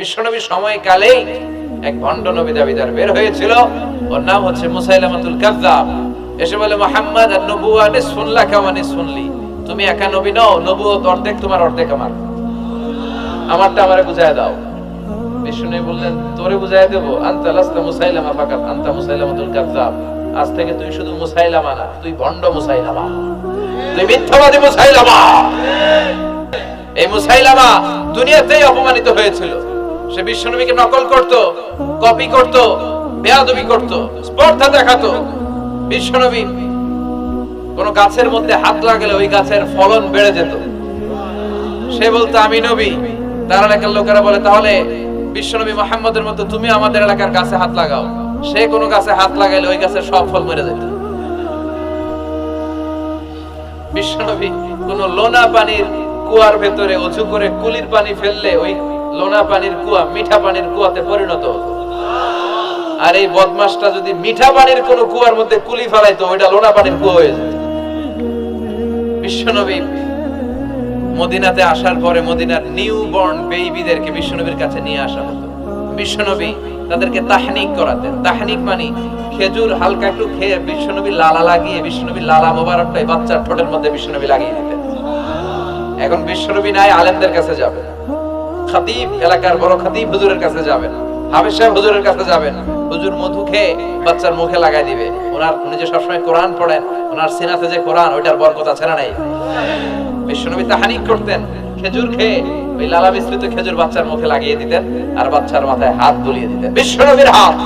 বিশ্বনবী সময়কালেই এক ভণ্ড নবী দাবিদার বের হয়েছিল। ওর নাম হচ্ছে মুসাইলামাতুল কাযযাব এসে বলে, মোহাম্মদ, আর নবুয়া নিসফুন লাকা ওয়া নিসফুন লি। তুমি একা নবী নও নবুয়ত অর্ধেক, তোমার অর্ধেক আমার। আমারটা আমারে বুঝায় দাও। বললেন, তোরে দেব। লাস্তা মুসাইলামা ফাকাত মুসাইলামাতুল আজ থেকে তুই শুধু মুসাইলামা না, তুই ভণ্ড মুসাইলামা। তুই মিথ্যাবাদী মুসাইলামা। এই মুসাইলামা দুনিয়াতেই অপমানিত হয়েছিল। সে বিশ্বনবীকে নকল করত কপি করত, বেয়াদবি করত, স্পর্ধা দেখাতো। বিশ্বনবী কোন গাছের মধ্যে হাত লাগালে ওই গাছের ফলন বেড়ে যেত। সে বলতো, আমি নবী। তার এলাকার লোকেরা বলে, তাহলে বিশ্বনবী মোহাম্মদের মতো তুমি আমাদের এলাকার গাছে হাত লাগাও। সে কোনো গাছে হাত লাগাইলে ওই গাছের সব ফল মরে যেত। বিশ্বনবী কোন লোনা পানির কুয়ার ভেতরে উঁচু করে কুলির পানি ফেললে ওই লোনা পানির কুয়া, মিঠা পানির কুয়াতে পরিণত। হতো আর এই বদমাসটা যদি মিঠা পানির কোন কুয়ার মধ্যে কুলি ফেলাইতো, ওইটা লোনা পানির কুয়া হয়ে যেত বিশ্বনবী মদিনাতে আসার পরে মদিনার নিউ বর্ন বেবিদেরকে বিশ্বনবীর কাছে নিয়ে আসা হতো। বিশ্বনবী তাদেরকে তাহনিক করাতেন। তাহনিক মানে খেজুর হালকা একটু খেয়ে বিশ্বনবী লালা লাগিয়ে, বিশ্বনবী লালা মোবারকটাই বাচ্চার ঠোঁটের মধ্যে বিশ্বনবী লাগিয়ে দিতেন। এখন বিশ্বনবী নাই, আলেমদের কাছে যাবেন খাতিব, এলাকার বড় খাতিব হুজুরের কাছে যাবেন হাফেজ সাহেব হুজুরের কাছে যাবেন হুজুর মধু খেয়ে বাচ্চার মুখে লাগাই দিবে। ওনার উনি যে সবসময় কোরআন পড়েন, ওনার সিনাতে যে কোরআন, ওইটার বরকত আছে না নাই? বিশ্বনবী তাহানিক করতেন, খেজুর খেয়ে ওই লালা খেজুর বাচ্চার মুখে লাগিয়ে দিতেন আর বাচ্চার মাথায় হাত বুলিয়ে দিতেন। বিশ্বনবীর হাত!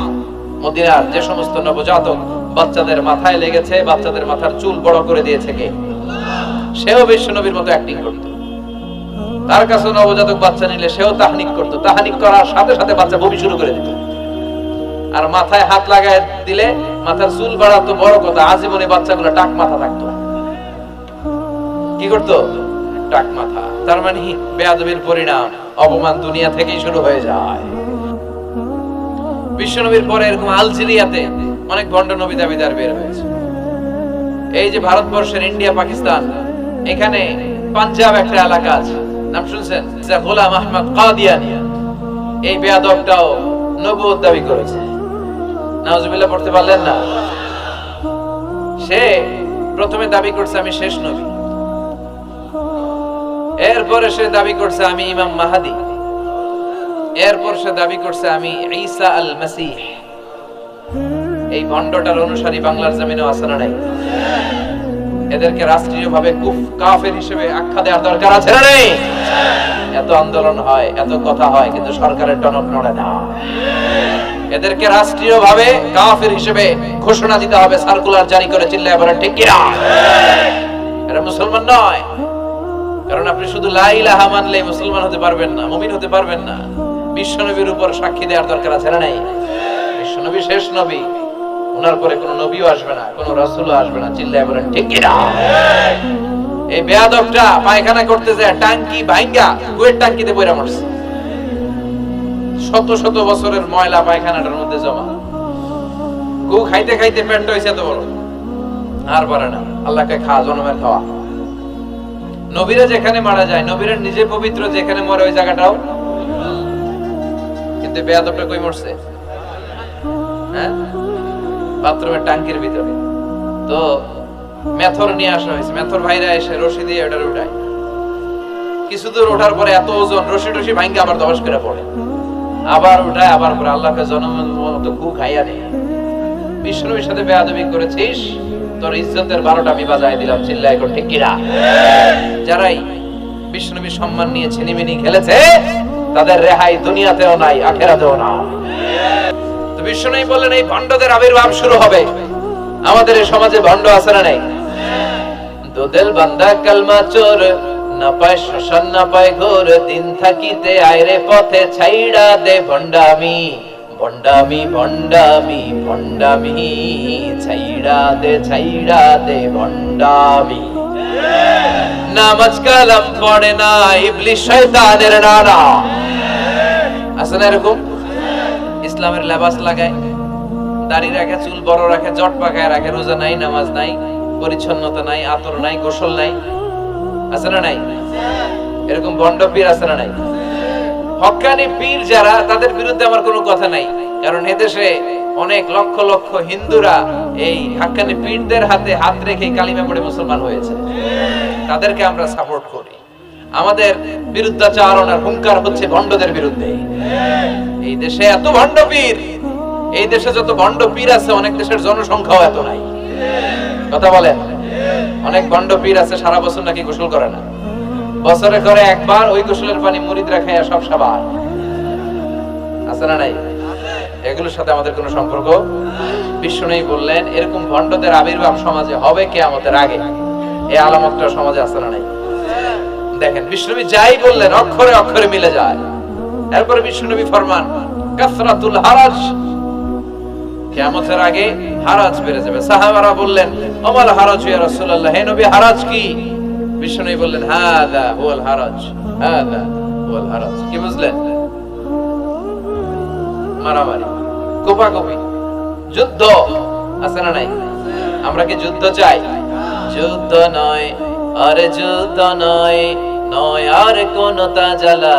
মদিনার যে সমস্ত নবজাতক বাচ্চাদের মাথায় লেগেছে, বাচ্চাদের মাথার চুল বড় করে দিয়েছে কে? সেও বিশ্বনবীর মতো অ্যাক্টিং করত। তার কাছে নবজাতক বাচ্চা নিলে সেও তাহানিক করতো। তাহানিক করার সাথে সাথে বাচ্চা বমি শুরু করে দিত। আর মাথায় হাত লাগায় দিলে মাথার চুল বাড়াতো বড় কথা, আজীবনে বাচ্চাগুলো টাক মাথা থাকতো। কি করতো? টাক মাথা। তার মানে বেয়াদবির পরিণাম। অপমান দুনিয়া থেকেই শুরু হয়ে যায়। বিশ্বনবীর পরে এরকম আলজেরিয়াতে অনেক ভণ্ড নবী দাবিদার বের হয়েছে। এই যে ভারতবর্ষের ইন্ডিয়া, পাকিস্তান, এখানে পাঞ্জাব একটা এলাকা আছে। নাম শুনছেন? যা গোলাম আহমদ কাদিয়ানি। এই বেয়াদবটাও নবুয়ত দাবি করেছে। নাউজুবিল্লাহ, পড়তে পারলেন না? সে প্রথমে দাবি করছে আমি শেষ নবী। এরপরে সে দাবি করছে আমি ইমাম মাহাদি। এরপর সে দাবি করছে আমি ঈসা আল মাসিহ। এই ভণ্ডটার অনুসারী বাংলার জমিনে না নাই। এদেরকে রাষ্ট্রীয়ভাবে কুফ, কাফের হিসেবে আখ্যা দেওয়ার দরকার আছে না নেই? এত আন্দোলন হয়, এত কথা হয়, কিন্তু সরকারের টনক নড়ে না। এদেরকে রাষ্ট্রীয়ভাবে কাফের হিসেবে ঘোষণা দিতে হবে, সার্কুলার জারি করে চিল্লায় বলে ঠিক কিনা? এরা মুসলমান নয়। কারণ আপনি শুধু লা ইলাহা মানলে মুসলমান হতে পারবেন না, মুমিন হতে পারবেন না। বিশ্বনবীর উপর সাক্ষী দেওয়ার দরকার আছে না নাই? বিশ্বনবী শেষ নবী। ওনার পরে কোনো নবীও আসবে না, কোনো রাসূলও আসবে না, চিল্লায় বলেন, ঠিক কিনা? এই বেয়াদবটা পায়খানা করতে যায় টাঙ্কি ভাঙ্গা কুয়ের টাঙ্কিতে বইরা মরছে। শত শত বছরের ময়লা পায়খানাটার মধ্যে জমা। গু খাইতে খাইতে পেট হয়েছে এত বড়। আর পারে না, আল্লাহকে খাওয়া, জনমের খাওয়া। নবীরা যেখানে মারা যায় নবীরা নিজে পবিত্র যেখানে মরে ওই জায়গাটাও। কিন্তু বেয়াদবটা কই মরছে? বাথরুমের টাঙ্কির ভিতরে। তো মেথর নিয়ে আসা হয়েছে। মেথর ভাইরা এসে রশি দিয়ে ওটার উঠায়। কিছু দূর ওঠার পরে এত ওজন, রশি টসি ভাঙ্গে আবার দশ করে পড়ে। আবার উঠায়, আবার করে আল্লাহকে জনমের মতো গু খাইয়া নেই বিষ্ণুর সাথে বেয়াদবি করেছিস, তোর ইজ্জতের বারোটা আমি বাজায় দিলাম চিল্লা এখন ঠিক কিনা? যারাই বিষ্ণুবী সম্মান নিয়ে ছিনিমিনি খেলেছে, তাদের রেহাই দুনিয়াতেও নাই, আখেরাতেও না। বিষ্ণু বললেন, এই ভণ্ডদের আবির্ভাব শুরু হবে। আমাদের এই সমাজে ভণ্ড আছে না নাই? দুদেল বান্দা কালমা চোর, না পায় শ্মশান, না পায় ঘোর, দিন থাকিতে আয়রে পথে ছাইড়া দে ভণ্ডামি। ভণ্ডামি ভণ্ডামি ভণ্ডামি, ছাইড়া দে ছাইড়া দে ভণ্ডামি। নামাজ কালাম পড়ে না, ইবলিশ শয়তানের নানা। আছে না এরকম? ইসলামের লেবাস লাগায়। দাড়ি রাখে, চুল বড় রাখে, জট পাকায় রাখে, রোজা নাই, নামাজ নাই, পরিচ্ছন্নতা নাই, আতর নাই, গোসল নাই। আছে না নাই? এরকম বন্ড পীর আছে না নাই? হক্কানি পীর যারা, তাদের বিরুদ্ধে আমার কোনো কথা নাই। কারণ এদেশে অনেক লক্ষ লক্ষ হিন্দুরা এই হাক্কানি পীরদের হাতে হাত রেখে কালিমা পড়ে মুসলমান হয়েছে। তাদেরকে আমরা সাপোর্ট করি। আমাদের বিরুদ্ধাচারণ আর হুঙ্কার হচ্ছে ভণ্ডদের বিরুদ্ধে। এই দেশে এত ভণ্ড পীর এই দেশে যত ভণ্ড পীর আছে, অনেক দেশের জনসংখ্যাও এত নাই। কথা বলেন, অনেক ভণ্ড পীর আছে, সারা বছর নাকি গোসল করে না। বছরে করে একবার ওই গোসলের পানি মুরিদরা খাইয়া সব সাবার আছে না নাই? এগুলোর সাথে আমাদের কোনো সম্পর্ক? বিশ্ব নেই বললেন, এরকম ভণ্ডদের আবির্ভাব সমাজে হবে কেয়ামতের আগে। এই আলামতটা সমাজে আছে না নাই? দেখেন বিষ্ণুবী যাই বললেন, অক্ষরে অক্ষরে মিলে যায়। এরপরে বিষ্ণুনবী ফরমান, কাসরাতুল হারাজ। কিয়ামতের আগে হারাজ বেড়ে যাবে। সাহাবারা বললেন হারাজ, ইয়া রাসূলুল্লাহ, হে নবী, হারাজ কি? বিষ্ণুনবী বললেন হুয়াল হারাজ হুয়াল হারাজ। কি বুঝলেন? মারামারি, কোপাকুপি, যুদ্ধ আছে না নাই? আমরা কি যুদ্ধ চাই? যুদ্ধ নয়, আরে যুদ্ধ নয়। নয় আর কোন তাজালা।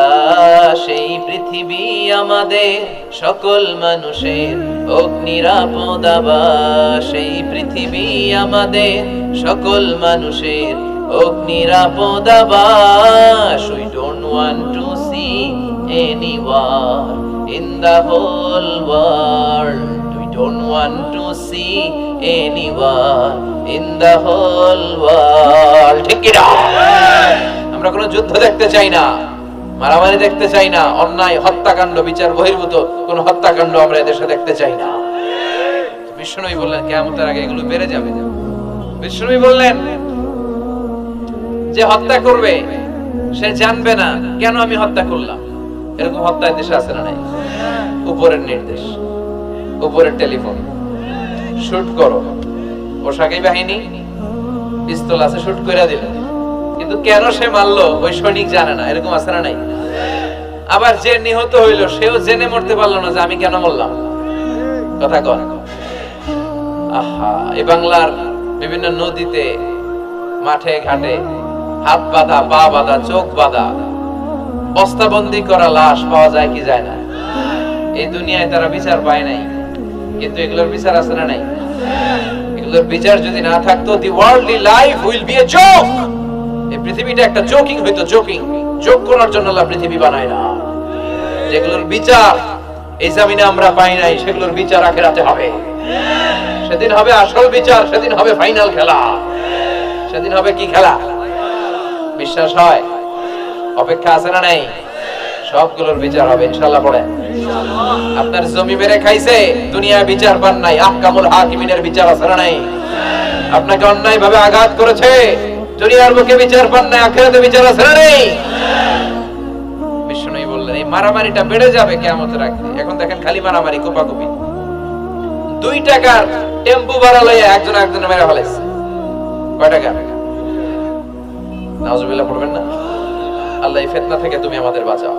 সেই পৃথিবী আমাদের সকল মানুষের অগ্নিরাপদাবাস সেই পৃথিবী আমাদের সকল মানুষের অগ্নিরাপদাবাস we don't want to see any in the whole world we don't to see any in the whole world ঠিক কি আমরা কোনো যুদ্ধ দেখতে চাই না, মারামারি দেখতে চাই না, অন্যায়, হত্যাকাণ্ড, বিচার, বহির্ভূত কোন হত্যাকাণ্ড আমরা এদেশে দেখতে চাই না। বিষ্ণুই বললেন কেমতের আগে এগুলো বেড়ে যাবে। বিষ্ণুই বললেন, যে হত্যা করবে, সে জানবে না কেন আমি হত্যা করলাম। এরকম হত্যা দেশে আছে না নাই? উপরের নির্দেশ, উপরের টেলিফোন, শুট করো। পোশাকি বাহিনী, পিস্তল আছে, শুট করে দিল। কিন্তু কেন সে মারলো, ওই সৈনিক জানে না, এরকম আছে না নাই? আবার যে নিহত হইল, সেও জেনে মরতে পারল না যে আমি কেন মরলাম। কথা কন। আহা, এই বাংলার বিভিন্ন নদীতে, মাঠে, ঘাটে, হাত বাঁধা, পা বাঁধা, চোখ বাঁধা, বস্তাবন্দি করা লাশ পাওয়া যায় কি যায় না? এই দুনিয়ায় তারা বিচার পায় নাই। কিন্তু এগুলোর বিচার আছে না নাই? এগুলোর বিচার যদি না থাকতো the worldly life will be a joke পৃথিবীটা একটা জোকিং হইতো জোকিং জোক করার জন্য আল্লাহ পৃথিবী বানায় না। যেগুলোর বিচার এই জামিনে আমরা পাই নাই, সেগুলোর বিচার আখেরাতে হবে। সেদিন হবে আসল বিচার, সেদিন হবে ফাইনাল খেলা। সেদিন হবে কি খেলা? বিশ্বাস হয়? অপেক্ষা আছে না নাই? সবগুলোর বিচার হবে, ইনশাআল্লাহ পড়ে। আপনার জমি মেরে খাইছে দুনিয়া বিচার পান নাই। আহকামুল হাকিমিনের বিচার আছে না নাই? আপনাকে অন্যায় ভাবে আঘাত করেছে। দুনিয়ার মুখে বিচার পান নাই আখিরাতে বিচার আছে না নাই? বিষ্ণু বললেন, এই মারামারিটা বেড়ে যাবে কেয়ামতের আগে। এখন দেখেন খালি মারামারি, কোপাকুপি। দুই টাকার টেম্পু ভাড়া লইয়া একজন একজনের মেরে ফেলাইছে। কয় টাকা? নাউজুবিল্লাহ, পড়বেন না? আল্লাহ, এই ফিতনা থেকে তুমি আমাদের বাঁচাও।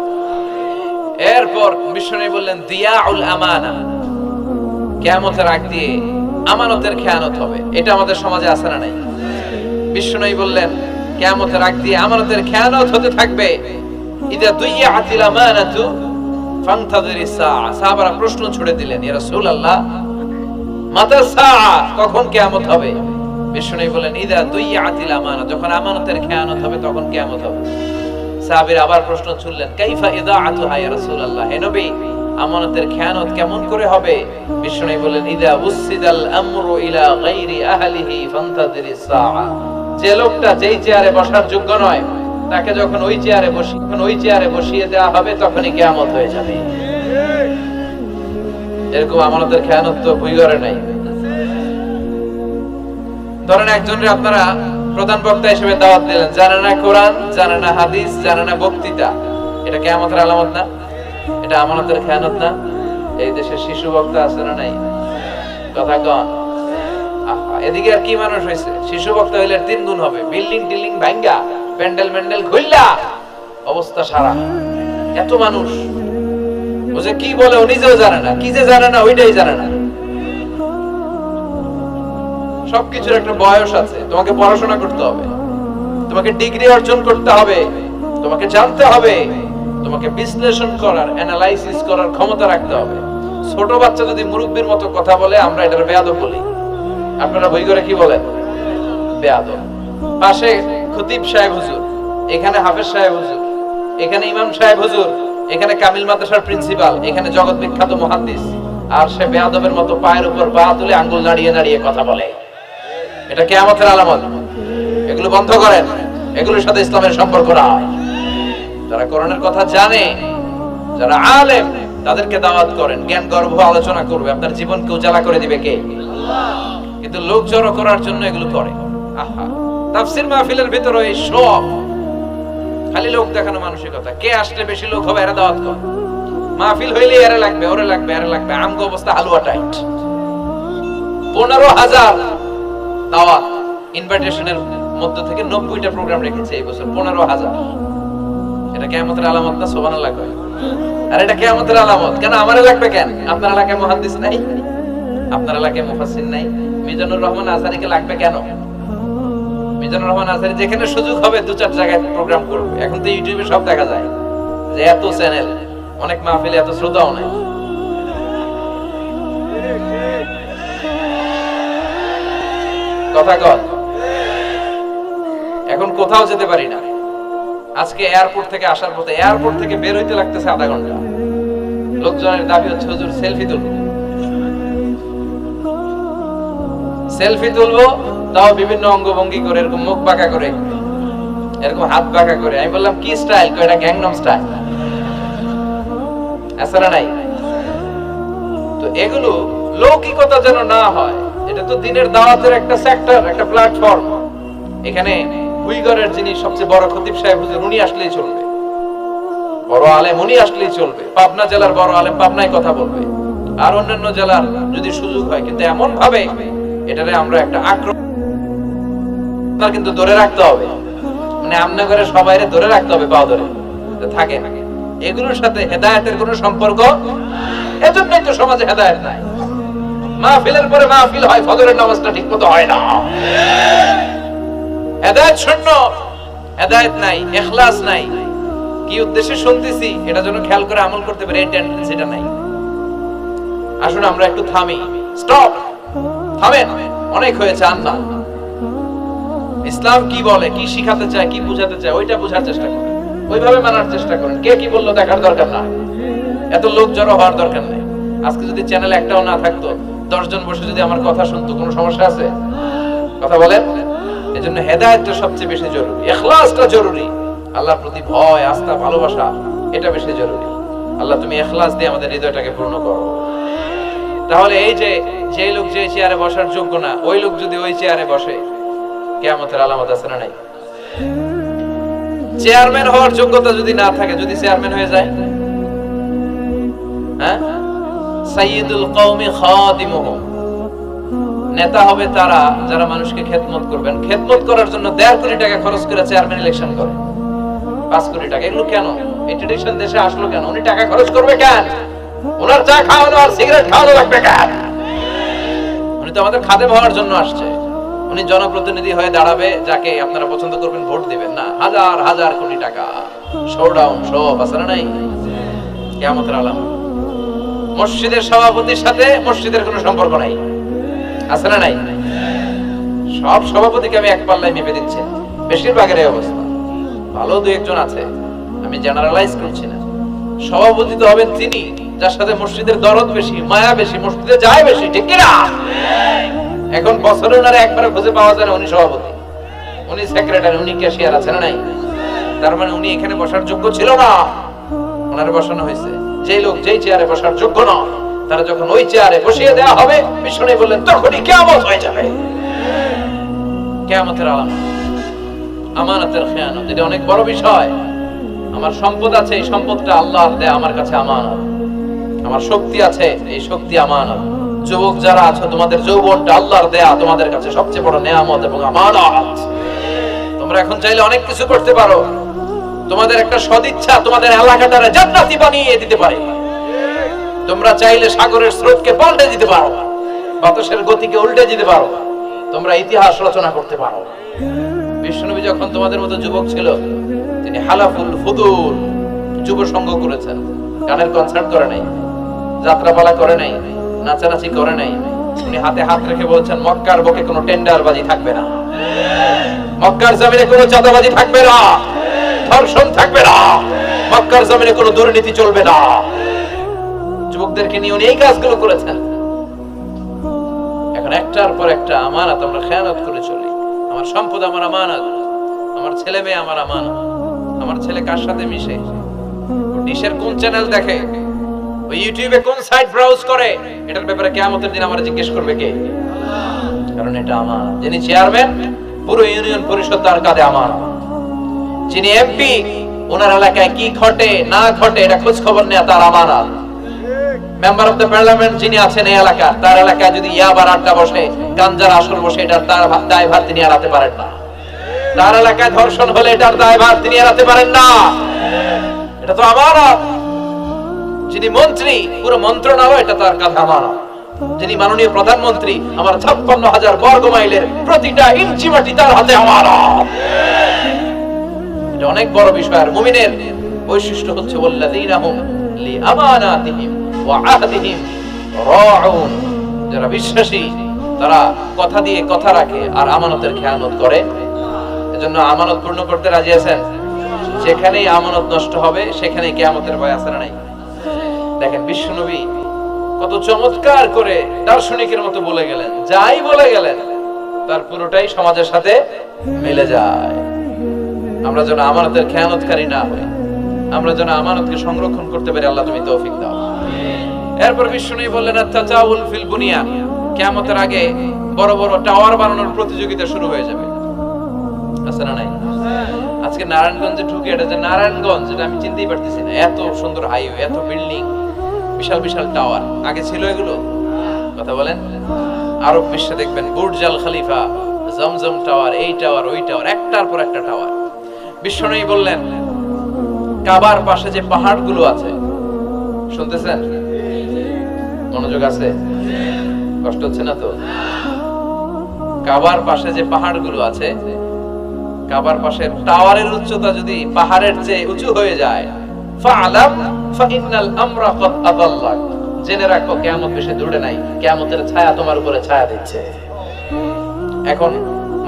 এরপর বিষ্ণু বললেন, দিয়াউল আমানা। কিয়ামতের আগ দিয়ে আমানতের খেয়ানত হবে। এটা আমাদের সমাজে আছে না নাই? বিষ্ণু বললেন, কিয়ামতের আগ দিয়ে আমানতের খেয়ানত হতে থাকবে। ইদা সাআ সাহাবারা প্রশ্ন ছুড়ে দিলেন, ইয়া রাসূলুল্লাহ মাতা কখন কিয়ামত হবে? ইদা আমানা যখন আমানতের হবে, তখন কিয়ামত হবে। সাহাবীর আবার প্রশ্ন ছুড়লেন, কাইফা ইদাআতুহা ইয়া রাসূলুল্লাহ? হে নবী, আমানতের খেয়ানত কেমন করে হবে? বিষ্ণু বলেন ইদা উসিদাল আমরু ইলা গায়রি আহলিহি যে লোকটা যেই চেয়ারে বসার যোগ্য নয়, তাকে যখন ওই চেয়ারে বসি যখন ওই চেয়ারে বসিয়ে দেওয়া হবে, তখনই কিয়ামত হয়ে যাবে। এরকম আমানতের খেয়ানত ভুই করে নাই। ধরেন একজনের আপনারা প্রধান বক্তা হিসেবে দাওয়াত দিলেন। জানে না কোরআন, জানে না হাদিস, জানে না বক্তৃতা। এটা কেয়ামতের আলামত না? এটা আমানতের খেয়ানত না? এই দেশে শিশু বক্তা আছে না নাই? কথা কন। এদিকে আর কি মানুষ হয়েছে? শিশু বক্তা হইলে তিন গুণ হবে। বিল্ডিং টিল্ডিং ভাঙ্গা, প্যান্ডেল ম্যান্ডেল খুললা অবস্থা সারা। এত মানুষ। ও যে কি বলে ও নিজেও জানে না। কি যে জানে না, ওইটাই জানে না। সবকিছুর একটা বয়স আছে। তোমাকে পড়াশোনা করতে হবে। তোমাকে ডিগ্রি অর্জন করতে হবে। তোমাকে জানতে হবে। তোমাকে বিশ্লেষণ করার অ্যানালাইসিস করার ক্ষমতা রাখতে হবে। ছোট বাচ্চা যদি মুরব্বীর মতো কথা বলে, আমরা এটার বেয়াদব বলি। আপনারা বই করে কি বলেন? বেয়াদব। পাশে খতিব সাহেব হুজুর, এখানে হাফেজ সাহেব হুজুর, এখানে ইমাম সাহেব হুজুর, এখানে কামিল মাদ্রাসার প্রিন্সিপাল, এখানে জগৎ বিখ্যাত মহাদ্দিস আর সে বেয়াদবের মতো পায়ের উপর পা তুলে আঙ্গুল নাড়িয়ে নাড়িয়ে কথা বলে। এটা কে কেয়ামতের আলামত। এগুলো বন্ধ করেন। এগুলোর সাথে ইসলামের সম্পর্ক না যারা কোরআনের কথা জানে, যারা আলেম, তাদেরকে দাওয়াত করেন। জ্ঞান গর্ভ আলোচনা করবে। আপনার জীবনকে উজালা করে দিবে কে? কিন্তু লোক জড়ো করার জন্য এগুলো করে। আহা, তাফসির মাহফিলের ভিতরে এই খালি লোক দেখানো মানসিকতা। কে আসলে বেশি লোক হবে, এরা দাওয়াত মাহফিল হইলে লাগবে, ওরে লাগবে লাগবে। আমগো অবস্থা হালুয়া টাইট। পনেরো হাজার দাওয়াত ইনভাইটেশনের মধ্য থেকে নব্বইটা প্রোগ্রাম রেখেছে এই বছর, পনেরো হাজার। এটা কেমতের আলামত না? সোবান লাগবে আর এটা কেমতের আলামত। কেন আমার লাগবে কেন? আপনার এলাকায় মহাদিস নাই? আপনার এলাকায় মুফাসসির নাই। মিজানুর রহমান আসারিকে লাগবে কেন? মিজানুর রহমান আসারি যেখানে সুযোগ হবে দু চার জায়গায় প্রোগ্রাম করবে। এখন তো ইউটিউবে সব দেখা যায় যে এত চ্যানেল অনেক মাহফিলে এত শ্রোতাও নাই। কথা কর এখন কোথাও যেতে পারি না। আজকে এয়ারপোর্ট থেকে আসার পথে এয়ারপোর্ট থেকে বের হইতে লাগতেছে আধা ঘণ্টা। লোকজনের দাবি হচ্ছে, হুজুর সেলফি তুলবো। সেলফি তুলবো, তাও বিভিন্ন অঙ্গভঙ্গি করে, এরকম মুখ বাঁকা করে, এরকম হাত বাঁকা করে। আমি বললাম, কি স্টাইল এটা গ্যাংনম স্টাইল আসলে নাই। তো এগুলো লৌকিকতা যেন না হয়, এটা তো দিনের দাওয়াতের একটা সেক্টর একটা প্ল্যাটফর্ম এখানে হুইগরের যিনি সবচেয়ে বড় খতিব সাহেব হুজুর, উনি আসলেই চলবে। বড় আলেম, উনি আসলেই চলবে। পাবনা জেলার বড় আলেম পাবনায় কথা বলবে। আর অন্যান্য জেলার যদি সুযোগ হয়, কিন্তু এমন ভাবে এটারে আমরা একটা আক্রমণ কিন্তু ধরে রাখতে হবে। মানে আমনা করে সবাইরে ধরে রাখতে হবে পাও ধরে থাকে। এগুলোর সাথে হেদায়েতের কোনো সম্পর্ক? এজন্যই তো সমাজে নাই। মাহফিলের পরে মাহফিল হয়, ফজরের নামাজটা ঠিক মতো হয় না। শূন্য। নাই নাই। কি উদ্দেশ্যে শুনতেছি? এটা যেন খেয়াল করে আমল করতে পারে, এই নাই। আসুন, আমরা একটু থামি। স্টপ অনেক হয়েছে ইসলাম কি বলে, কি শিখাতে চায়, কি বুঝাতে চায়, ওইটা বোঝার চেষ্টা করেন। ওইভাবে মানার চেষ্টা করেন। কে কি বলল দেখার দরকার না এত লোক জড়ো হওয়ার দরকার নেই। আজকে যদি চ্যানেল একটাও না থাকতো, দশজন বসে যদি আমার কথা শুনতো, কোনো সমস্যা আছে? কথা বলেন। এজন্য হেদায়েতটা সবচেয়ে বেশি জরুরি। ইখলাসটা জরুরি। আল্লাহর প্রতি ভয়, আস্থা, ভালোবাসা, এটা বেশি জরুরি। আল্লাহ তুমি ইখলাস দিয়ে আমাদের হৃদয়টাকে পূর্ণ করো। তাহলে এই যে যে লোক যে চেয়ারে বসার যোগ্য না, ওই লোক যদি ওই চেয়ারে বসে, কেয়ামতের আলামত আছে না নাই? চেয়ারম্যান হওয়ার যোগ্যতা যদি না থাকে, যদি চেয়ারম্যান হয়ে যায়? হ্যাঁ? সাইয়্যিদুল কওমি খাদিমুহুম নেতা হবে তারা যারা মানুষকে খেদমত করবেন। খেদমত করার জন্য দেড় কোটি টাকা খরচ করে চেয়ারম্যান ইলেকশন করে। পাঁচ কোটি টাকা। এগুলো কেন? এই ট্রেডিশন দেশে আসলো কেন? উনি টাকা খরচ করবে কেন? ওনার চা খাওয়ানো আর সিগারেট খাওয়ানো লাগবে কেন উনি তো আমাদের খাদেম হওয়ার জন্য আসছে। উনি জনপ্রতিনিধি হয়ে দাঁড়াবে, যাকে আপনারা পছন্দ করবেন, ভোট দিবেন না। হাজার হাজার কোটি টাকা। শোডাউন সব আছে নাই? কেমতের আলাম। মসজিদের সভাপতির সাথে মসজিদের কোনো সম্পর্ক নাই। আছে না নাই? সব সভাপতিকে আমি এক পাল্লায় মেপে দিচ্ছি। বেশিরভাগের এই অবস্থা। ভালো দু একজন আছে। আমি জেনারেলাইজ করছি না। সভাপতি তো হবেন তিনি। যার সাথে মসজিদের দরদ বেশি, মায়া বেশি, মসজিদে যায় বেশি, ঠিক কিনা? এখন বছরে ওনারা একবারে খুঁজে পাওয়া যায় উনি সভাপতি। উনি সেক্রেটারি উনি ক্যাশিয়ার আছে না নাই? তার মানে উনি এখানে বসার যোগ্য ছিল না। ওনারে বসানো হয়েছে। যেই লোক যেই চেয়ারে বসার যোগ্য না, তারা যখন ওই চেয়ারে বসিয়ে দেওয়া হবে বিষ্ণু বললেন, তখনই কেমন হয়ে যাবে। কেমতের আলাম আমানতের খেয়ানত। এটা অনেক বড় বিষয়। আমার সম্পদ আছে, এই সম্পদটা আল্লাহ দেয়, আমার কাছে আমানত। আমার শক্তি আছে, এই শক্তি আমানত যুবক যারা আছো, তোমাদের যৌবনটা আল্লাহর দেয়া, তোমাদের কাছে সবচেয়ে বড় নেয়ামত এবং আমানত। তোমরা এখন চাইলে অনেক কিছু করতে পারো। তোমাদের একটা সদিচ্ছা তোমাদের এলাকাটারে জান্নাতি বানিয়ে দিতে পারে। তোমরা চাইলে সাগরের স্রোতকে পাল্টে দিতে পারো, বাতাসের গতিকে উল্টে দিতে পারো। তোমরা ইতিহাস রচনা করতে পারো। বিষ্ণুনবী যখন তোমাদের মতো যুবক ছিল, তিনি হালাফুল ফুদুল যুব সংঘ করেছেন। গানের কনসার্ট করে নাই। যাত্রাপালা করে নাই, নাচানাচি করে নাই। উনি হাতে হাত রেখে বলছেন, মক্কার বুকে কোনো টেন্ডারবাজি থাকবে না। মক্কার জমিনে কোনো চাঁদাবাজি থাকবে না। ধর্ষণ থাকবে না। মক্কার জমিনে কোনো দুর্নীতি চলবে না। যুবকদেরকে নিয়ে উনি এই কাজগুলো করেছেন। এখন একটার পর একটা আমানত আমরা খেয়ানত করে চলি। আমার সম্পদ আমার আমানত। আমার ছেলে মেয়ে আমার আমানত। আমার ছেলে কার সাথে মিশে? ডিশের কোন চ্যানেল দেখে? ওই ইউটিউবে কোন সাইট ব্রাউজ করে, এটার ব্যাপারে কেয়ামতের দিন আমার জিজ্ঞেস করবে কে? কারণ এটা আমার। যিনি চেয়ারম্যান পুরো ইউনিয়ন পরিষদ তার কাঁধে আমার। যিনি এমপি ওনার এলাকায় কি ঘটে, না ঘটে, এটা খোঁজ খবর নেওয়া তার আমানত মেম্বার অফ দ্য পার্লামেন্ট যিনি আছেন এই এলাকার, তার এলাকায় যদি ইয়াবার আড্ডা বসে, গাঞ্জার আসর বসে, এটার তার দায়ভার তিনি এড়াতে পারেন না। তার এলাকায় ধর্ষণ হলে এটার দায়ভার তিনি এড়াতে পারেন না। এটা তো আমানত। যিনি মন্ত্রী, পুরো মন্ত্রণালয় এটা তার কাছে আমানত যিনি মাননীয় প্রধানমন্ত্রী, আমার ছাপ্পান্ন হাজার বর্গ মাইলের প্রতিটা ইঞ্চি মাটি তার হাতে এটা অনেক বড় বিষয়, আর মুমিনের বৈশিষ্ট্য হচ্ছে যারা বিশ্বাসী, তারা কথা দিয়ে কথা রাখে আর আমানতের খেয়ানত করে। এজন্য আমানত পূর্ণ করতে রাজি আছেন? যেখানেই আমানত নষ্ট হবে, সেখানেই কিয়ামতের ভয় আছে না নাই? দেখেন বিশ্বনবী কত চমৎকার করে দার্শনিকের মতো বলে গেলেন, যাই বলে গেলেন, তার পুরোটাই সমাজের সাথে মিলে যায়। আমরা যেন আমানতের খেয়ানতকারী না হই, আমরা যেন আমানতকে সংরক্ষণ করতে পারি আল্লাহ তুমি তৌফিক দাও। এরপর বিষ্ণু বললেন তাজাউল ফিল বুনিয়ান কিয়ামতের আগে বড় বড় টাওয়ার বানানোর প্রতিযোগিতা শুরু হয়ে যাবে। আছে না নাই? আজকে নারায়ণগঞ্জে ঢুকে, এটা যে নারায়ণগঞ্জ যেটা আমি চিনতেই পারতেছি না। এত সুন্দর হাইওয়ে এত বিল্ডিং বিশাল বিশাল টাওয়ার আগে ছিল এগুলো? কথা বলেন। আরব বিশ্বে দেখবেন Burj Al Khalifa, Zamzam tower এই টাওয়ার ওই টাওয়ার একটার পর একটা টাওয়ার বিশ্বনয়ী বললেন, কাবার পাশে যে পাহাড়গুলো আছে, শুনতেছেন? মনোযোগ আছে? কষ্ট হচ্ছে না তো? কাবার পাশে যে পাহাড়গুলো আছে, কাবার পাশে টাওয়ারের উচ্চতা যদি পাহাড়ের চেয়ে উঁচু হয়ে যায় ফাআলাম আদাল্লাক জেনে রাখো বেশি দূরে নাই। ছায়া তোমার উপরে ছায়া দিচ্ছে। এখন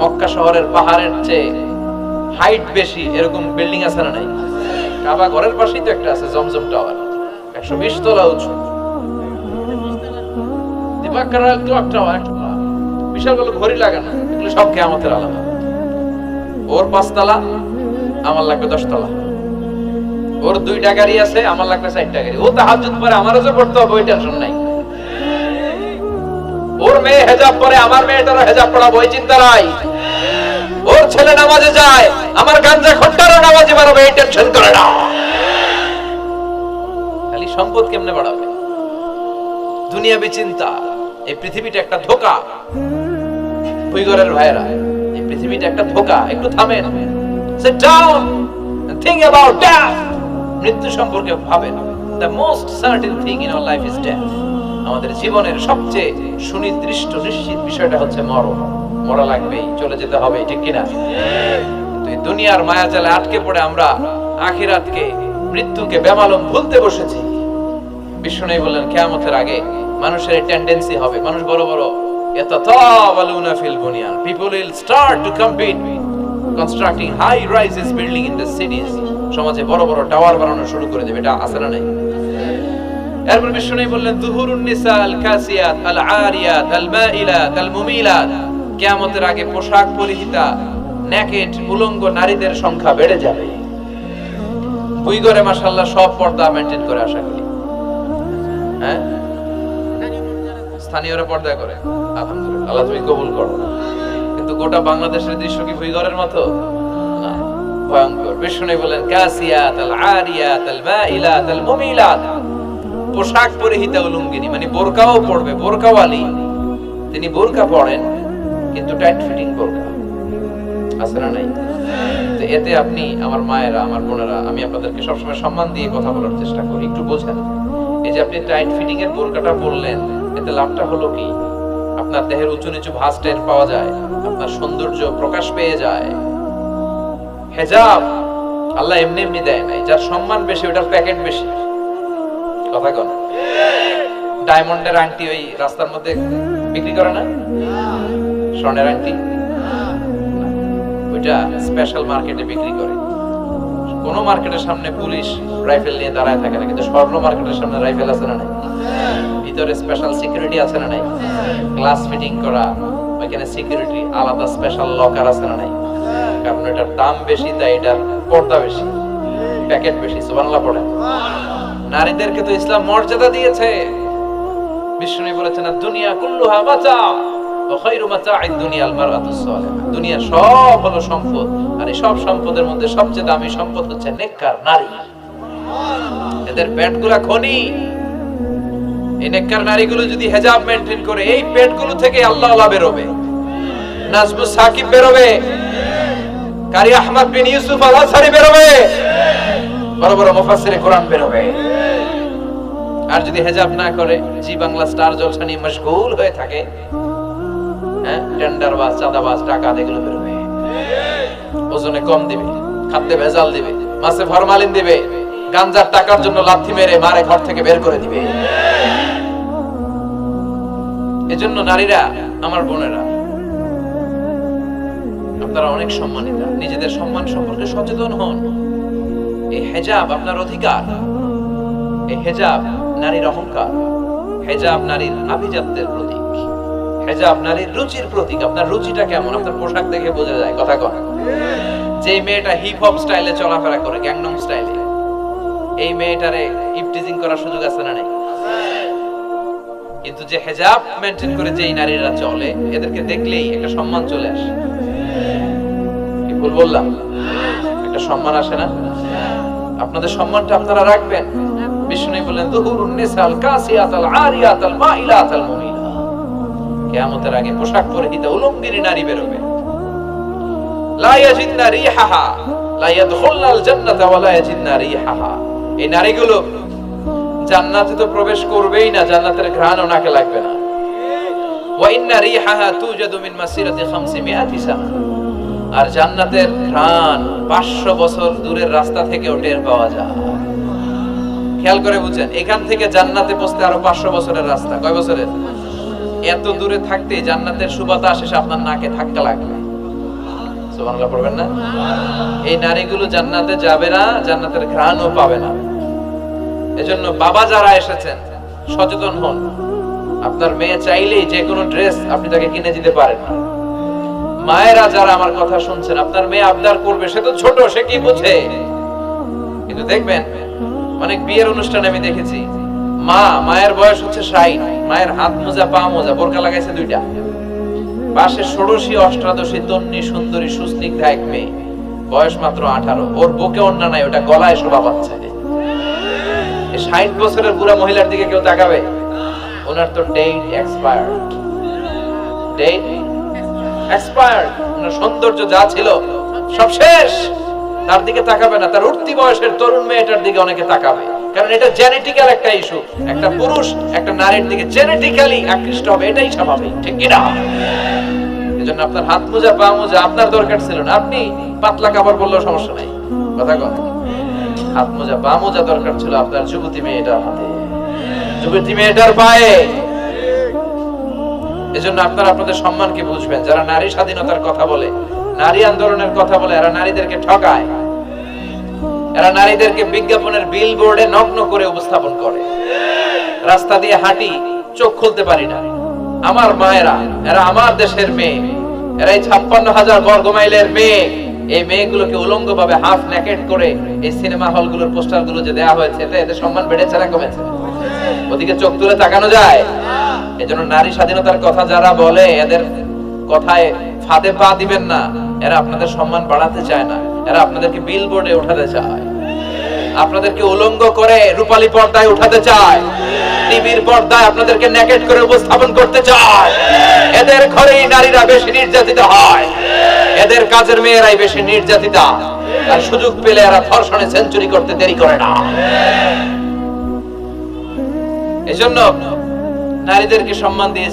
মক্কা শহরের পাহাড়ের চেয়ে হাইট বেশি এরকম বিল্ডিং আছে না নাই? কাবা ঘরের পাশেই তো একটা আছে, জমজম টাওয়ার একশো বিশ তলা উঁচু। বিশাল বড় ঘড়ি লাগানো। এগুলো সব কেয়ামতের আলাদা ওর পাঁচতলা, আমার লাগবে দশতলা। ওর দুইটা গাড়ি আছে, আমার লাগবে চারটা গাড়ি। ও তাহাজ্জুদ পরে আমারও যে পড়তে হবে ওই টেনশন নাই। ওর মেয়ে হেজাব পরে, আমার মেয়েটারও হেজাব পড়াবো ওই চিন্তা নাই। ওর ছেলে নামাজে যায়, আমার গাঞ্জা খন্ডারও নামাজে বাড়াবে এই টেনশন করে না। খালি সম্পদ কেমনে বাড়াবে? দুনিয়া চিন্তা এই পৃথিবীটা একটা ধোকা। ভুইগরের ভাইরা এই পৃথিবীটা একটা ধোকা, একটু থামেন। Sit down think about death মৃত্যু সম্পর্কে ভাবেন the most certain thing in our life is death আমাদের জীবনের সবচেয়ে সুনির্দিষ্ট, নিশ্চিত বিষয়টা হচ্ছে মরণ। মরা লাগবেই চলে যেতে হবে, ঠিক কিনা? এই দুনিয়ার মায়াজালে আটকে পড়ে আমরা আখিরাতকে, মৃত্যুকে বেমালম ভুলতে বসেছি। বিষ্ণু বললেন, কেয়ামতের আগে মানুষের টেন্ডেন্সি হবে। মানুষ বড় বড়, ইয়াতাতাওয়ালুনা ফিল বুনিয়ান। People will start to compete constructing high rises building in the cities সমাজে বড় বড় টাওয়ার বানানো শুরু করে দেবে, এটা না নাই? এরপর বললেন, দুহুরুন কাসিয়াত, আল আরিয়াত, আল মাইলাত, আল মুমিলাত। কিয়ামতের আগে পোশাক পরিহিতা, নেকেট, উলঙ্গ নারীদের সংখ্যা বেড়ে যাবে। মাশাআল্লাহ সব পর্দা মেনটেন করে আশা করি। হ্যাঁ? স্থানীয়রা পর্দা করে। আলহামদুলিল্লাহ, আল্লাহ তুমি কবুল করো। কিন্তু গোটা বাংলাদেশের দৃশ্য কি ভুইগরের মতো? ভয়ঙ্কর। বিষ্ণু বলেন কাসিয়াত আল আরিয়াত আল মাইলাত আল মুমিলাত। পোশাক পরিহিতা উলঙ্গিনী মানে বোরকাও পড়বে বোরকাওয়ালি। তিনি বোরকা পড়েন কিন্তু টাইট ফিটিং বোরকা। আছে না নাই? তো এতে আপনি, আমার মায়েরা, আমার বোনেরা, আমি আপনাদেরকে সবসময় সম্মান দিয়ে কথা বলার চেষ্টা করি। একটু বোঝেন, এই যে আপনি টাইট ফিটিং এর বোরকাটা পরলেন, এতে লাভটা হলো কি? আপনার দেহের উঁচু নিচু ভাঁজ টের পাওয়া যায়, আপনার সৌন্দর্য প্রকাশ পেয়ে যায়। হেজাব আল্লাহ এমনি এমনি দেয় নাই। যার সম্মান বেশি ওটার প্যাকেট বেশি। কথা কন। ডায়মন্ডের আংটি ওই রাস্তার মধ্যে বিক্রি করে না? স্বর্ণের আংটি? ওইটা স্পেশাল মার্কেটে বিক্রি করে। কোন মার্কেটের সামনে পুলিশ রাইফেল নিয়ে দাঁড়ায় থাকে না, কিন্তু স্বর্ণ মার্কেটের সামনে রাইফেল আছে না নাই? ভিতরে স্পেশাল সিকিউরিটি আছে না নাই? গ্লাস ফিটিং করা, ওইখানে সিকিউরিটি আলাদা স্পেশাল লকার আছে না নাই? কারণ এটার দাম বেশি, তাই এটার পর্দা বেশি, প্যাকেট বেশি, সুবহানাল্লাহ পড়ে নারীদেরকে তো ইসলাম মর্যাদা দিয়েছে। বিষ্ণু বলেছেন দুনিয়া সব হলো সম্পদ, আর এই সব সম্পদের মধ্যে সবচেয়ে দামি সম্পদ হচ্ছে নারী। এদের খনি। এই যদি মেনটেন করে, এই থেকে আল্লাহ বেরোবে। নাজমু সাকিব বেরোবে। কারি আহমদ বিন ইউসুফ বেরোবে। বড় বড় কোরআন বেরোবে। আর যদি হেজাব না করে, জি বাংলা স্টার জলসা নিয়ে মশগুল হয়ে থাকে হ্যাঁ টেন্ডার বাস চাঁদাবাজ টাকা এগুলো বেরোবে। ওজনে কম দিবে, খাদ্যে ভেজাল দিবে, মাছে ফরমালিন দিবে, গাঞ্জার টাকার জন্য লাথি মেরে মারে ঘর থেকে বের করে দিবে। এজন্য নারীরা, আমার বোনেরা আপনারা অনেক সম্মানিতা। নিজেদের সম্মান সম্পর্কে সচেতন হন। এই হেজাব আপনার অধিকার। এই হেজাব নারীর অহংকার। হেজাব নারীর আভিজাত্যের প্রতীক। হেজাব নারীর রুচির প্রতীক। আপনার রুচিটা কেমন? আপনার পোশাক দেখে বোঝা যায়, কথা যে মেয়েটা হিপ হপ স্টাইলে চলাফেরা করে গ্যাংনম স্টাইলে এই মেয়েটারে ইফটিজিং করার সুযোগ আছে না কিন্তু যে হেজাব মেনটেন করে যেই নারীরা চলে, এদেরকে দেখলেই একটা সম্মান চলে আসে। ভুল বললাম? একটা সম্মান আসে না? আপনাদের সম্মানটা আপনারা রাখবেন। বিষ্ণু দুহুরুন নিসাল কাসিয়াতাল আরিয়াতাল মাইলাতাল কিয়ামতের আগে পোশাক পরিহিত উলঙ্গিনী নারী লা রিহাহা, লা ইয়াদখুলনাল জান্নাতা ওয়া লা রিহাহা। এই নারীগুলো জান্নাতে তো প্রবেশ করবেই না, জান্নাতের ঘ্রাণও নাকে লাগবে না। ওয়া ইন্না রিহাহা তুজাদু মিন মাসিরাতি 500 সানা। আর জান্নাতের ঘ্রাণ 500 বছর দূরের রাস্তা থেকেও টের পাওয়া যায়। খেয়াল করে বুঝেন এখান থেকে জান্নাতে পৌঁছতে আরও 500 বছরের রাস্তা। কয় বছরের? এত দূরে থাকতে জান্নাতের সুবাতাস এসে আপনার নাকে ধাক্কা লাগবে। সুবহানাল্লাহ পড়বেন না? এই নারীগুলো জান্নাতে যাবে না, জান্নাতের ঘ্রাণও পাবে না। এজন্য বাবা যারা এসেছেন, সচেতন হন। আপনার মেয়ে চাইলেই যে কোনো ড্রেস আপনি তাকে কিনে দিতে পারেন না। মায়েরা যারা আমার কথা শুনছেন, আপনার মেয়ে আবদার করবে, সে তো ছোট, সে কি বুঝে? কিন্তু দেখবেন, অনেক বিয়ের অনুষ্ঠানে আমি দেখেছি, মা, মায়ের বয়স হচ্ছে ষাট, মায়ের হাত মোজা, পা মোজা, বোরকা লাগাইছে দুইটা। পাশে ষোড়শী, অষ্টাদশী তন্নি সুন্দরী, সুস্নিগ্ধা এক মেয়ে, বয়স মাত্র আঠারো। ওর বুকে অন্য নাই, ওটা গলায় শোভা পাচ্ছে। ষাট বছরের বুড়া মহিলার দিকে কেউ তাকাবে? ওনার তো ডেট এক্সপায়ার্ড ডেট সৌন্দর্য যা ছিল, সব শেষ। তার দিকে তাকাবে না। তার উঠতি বয়সের তরুণ মেয়েটার দিকে অনেকে তাকাবে। কারণ এটা জেনেটিক্যাল একটা ইস্যু একটা পুরুষ, একটা নারীর দিকে জেনেটিক্যালি আকৃষ্ট হবে, এটাই স্বাভাবিক। ঠিক কিনা? এজন্য আপনার হাত মোজা, পা মোজা আপনার দরকার ছিল না। আপনি পাতলা কাপড় পরলেও সমস্যা নাই। কথা কন। হাত মোজা, পা মোজা দরকার ছিল আপনার যুবতী মেয়েটার হাতে। যুবতী মেয়েটার পায়ে। এজন্য আপনারা আপনাদের সম্মানকে বুঝবেন। যারা নারী স্বাধীনতার কথা বলে, নারী আন্দোলনের কথা বলে, এরা নারীদেরকে ঠকায়। এরা নারীদেরকে বিজ্ঞাপনের বিল বোর্ডে নগ্ন করে উপস্থাপন করে। রাস্তা দিয়ে হাঁটি, চোখ খুলতে পারি না। আমার মায়েরা, এরা আমার দেশের মেয়ে। এরা এই ছাপ্পান্ন হাজার বর্গ মাইলের মেয়ে। এই মেয়েগুলোকে উলঙ্গ ভাবে হাফ ন্যাকেট করে এই সিনেমা হলগুলোর পোস্টারগুলো যে দেওয়া হয়েছে, এতে সম্মান বেড়েছে না কমেছে? ওদিকে চোখ তুলে তাকানো যায়। এজন্য নারী স্বাধীনতার কথা যারা বলে, এদের কথায় ফাঁদে পা দিবেন না। এরা আপনাদের সম্মান বাড়াতে চায় না। এরা আপনাদেরকে বিল বোর্ডে উঠাতে চায়। আপনাদেরকে উলঙ্গ করে রূপালী পর্দায় উঠাতে চায়। টিভির পর্দায় আপনাদেরকে নেকেট করে উপস্থাপন করতে চায়। এদের ঘরেই নারীরা বেশি নির্যাতিত হয়। এদের কাজের মেয়েরাই বেশি নির্যাতিতা। আর সুযোগ পেলে এরা ধর্ষণে সেঞ্চুরি করতে দেরি করে না। এজন্য নারীদেরকে সম্মান দিয়েছি।